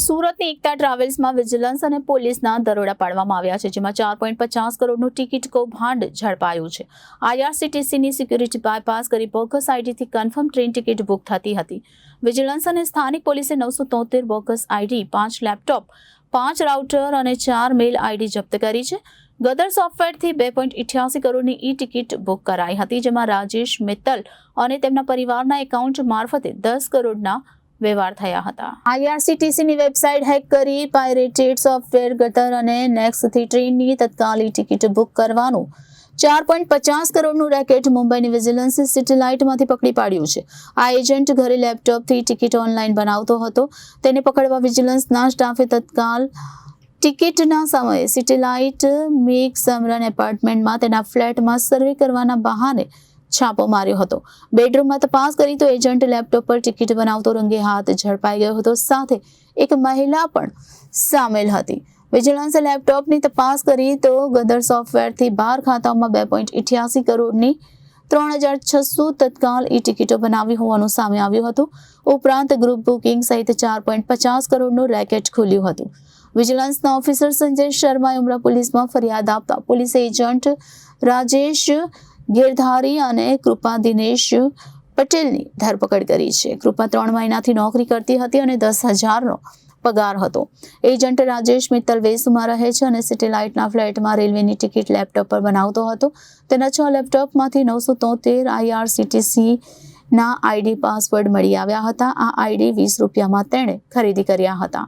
સુરતની એકતા ટ્રાવેલ્સમાં વિજિલન્સ અને પોલીસના દરોડા પાડવામાં આવ્યા છે, જેમાં ચાર પોઈન્ટ પચાસ કરોડનું ટિકિટ કૌભાંડ ઝડપાયું છે. આઈઆરસીટીસીની સિક્યુરિટી બાયપાસ કરી બોગસ આઈડીથી કન્ફર્મ ટ્રેન ટિકિટ બુક થતી હતી. વિજિલન્સ અને સ્થાનિક પોલીસે નવસો તોતેર બોગસ આઈડી, પાંચ લેપટોપ, પાંચ રાઉટર અને ચાર મેલ આઈડી જપ્ત કરી છે. ગદર સોફ્ટવેરથી બે પોઈન્ટ ઇઠ્યાસી કરોડની ઈ ટિકિટ બુક કરાઈ હતી, જેમાં રાજેશ મિત્તલ અને તેમના પરિવારના એકાઉન્ટ મારફતે દસ કરોડના વ્યવહાર થયા હતા. આઈઆરસીટીસીની વેબસાઇટ હેક કરી પાયરેટેડ સોફ્ટવેર ગટર અને નેક્સ્ટથી ટ્રેનની તત્કાલી ટિકિટ બુક કરવાનું. ચાર પોઈન્ટ પચાસ કરોડનું રેકેટ મુંબઈની વિજિલન્સ સિટીલાઇટમાંથી પકડી પાડ્યું છે. આ એજન્ટ ઘરે લેપટોપથી ટિકિટ ઓનલાઈન બનાવતો હતો. તેને પકડવા વિજિલન્સના સ્ટાફે તત્કાલ ટિકિટના સમયે સિટીલાઇટ મેક સમરન એપાર્ટમેન્ટમાં તેના ફ્લેટમાં સર્વે કરવાના બહાને છાપો માર્યો હતો. બેડરૂમમાં તપાસ કરી તો એજન્ટ લેપટોપ પર ટિકિટ બનાવતો રંગે હાથ ઝડપાઈ ગયો હતો. સાથે એક મહિલા પણ સામેલ હતી. વિજિલન્સે લેપટોપની તપાસ કરી તો ગદર સોફ્ટવેરથી બાર ખાતાઓમાં બે પોઈન્ટ ઇઠ્યાસી કરોડની ત્રણ હજાર છસો તત્કાલ ઈ ટિકિટો બનાવી હોવાનું સામે આવ્યું હતું. ઉપરાંત ગ્રુપ બુકિંગ સહિત ચાર પોઈન્ટ પચાસ કરોડનું રેકેટ ખુલ્યું હતું. વિજિલન્સના ઓફિસર સંજય શર્માએ ઉમરા પોલીસમાં ફરિયાદ આપતા પોલીસ એજન્ટ રાજેશ ગિરધારી અને કૃપા દિનેશ પટેલની ધરપકડ કરી છે. કૃપા ત્રણ મહિનાથી નોકરી કરતી હતી અને દસ હજારનો પગાર હતો. એજન્ટ રાજેશ મિત્તલ વેસુમાં રહે છે અને સેટેલાઇટના ફ્લેટમાં રેલવેની ટિકિટ લેપટોપ પર બનાવતો હતો. તેના છ લેપટોપમાંથી નવસો તોતેર આઈઆરસીટીસી ના આઈડી પાસવર્ડ મળી આવ્યા હતા. આ આઈડી વીસ રૂપિયામાં તેણે ખરીદી કર્યા હતા.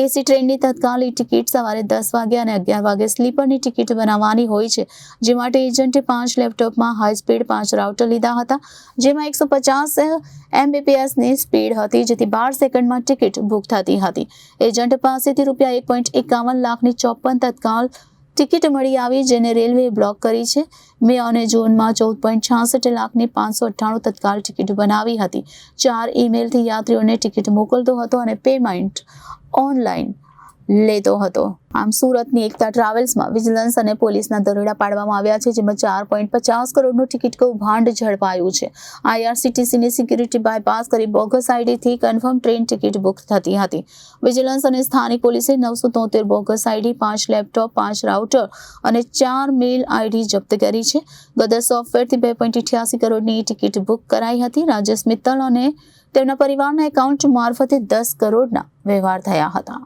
એસી ટ્રેનની તત્કાલ ટિકિટ સવારે દસ વાગે અને અગિયાર વાગે સ્લીપરની ટિકિટ બનાવવાની હોય છે, જે માટે એજન્ટે પાંચ લેપટોપમાં હાઈ સ્પીડ પાંચ રાઉટર લીધા હતા, જેમાં એકસો પચાસ એમબીપીએસની સ્પીડ હતી, જેથી બાર સેકન્ડમાં ટિકિટ બુક થતી હતી. એજન્ટ પાસેથી રૂપિયા એક પોઈન્ટ એકાવન લાખની ચોપન તત્કાલ ટિકિટ મળી આવી જેને રેલવેએ બ્લોક કરી છે. મે અને જૂનમાં ચૌદ પોઈન્ટ છાસઠ લાખની પાંચસો અઠ્ઠાણું તત્કાલ ટિકિટ બનાવી હતી. ચાર ઈમેલથી યાત્રીઓને ટિકિટ મોકલતો હતો અને પેમેન્ટ ઓનલાઈન લેતો હતો. આમ સુરતની એકતા ટ્રાવેલ્સમાં વિજિલન્સ અને પોલીસના દરોડા પાડવામાં આવ્યા છે, જેમાં ચાર પોઈન્ટ પચાસ કરોડનું ટિકિટ કૌભાંડ ઝડપાયું છે. આઈઆરસીટીસીની સિક્યુરિટી બાયપાસ કરી બોગસ આઈડીથી કન્ફર્મ ટ્રેન ટિકિટ બુક થતી હતી. વિજિલન્સ અને સ્થાનિક પોલીસે નવસો તોતેર બોગસ આઈડી, પાંચ લેપટોપ, પાંચ રાઉટર અને ચાર મેલ આઈડી જપ્ત કરી છે. ગદર સોફ્ટવેરથી બે પોઈન્ટ અઠ્યાસી કરોડની ટિકિટ બુક કરાઈ હતી. રાજેશ મિત્તલ અને તેમના પરિવારના એકાઉન્ટ મારફતે દસ કરોડના વ્યવહાર થયા હતા.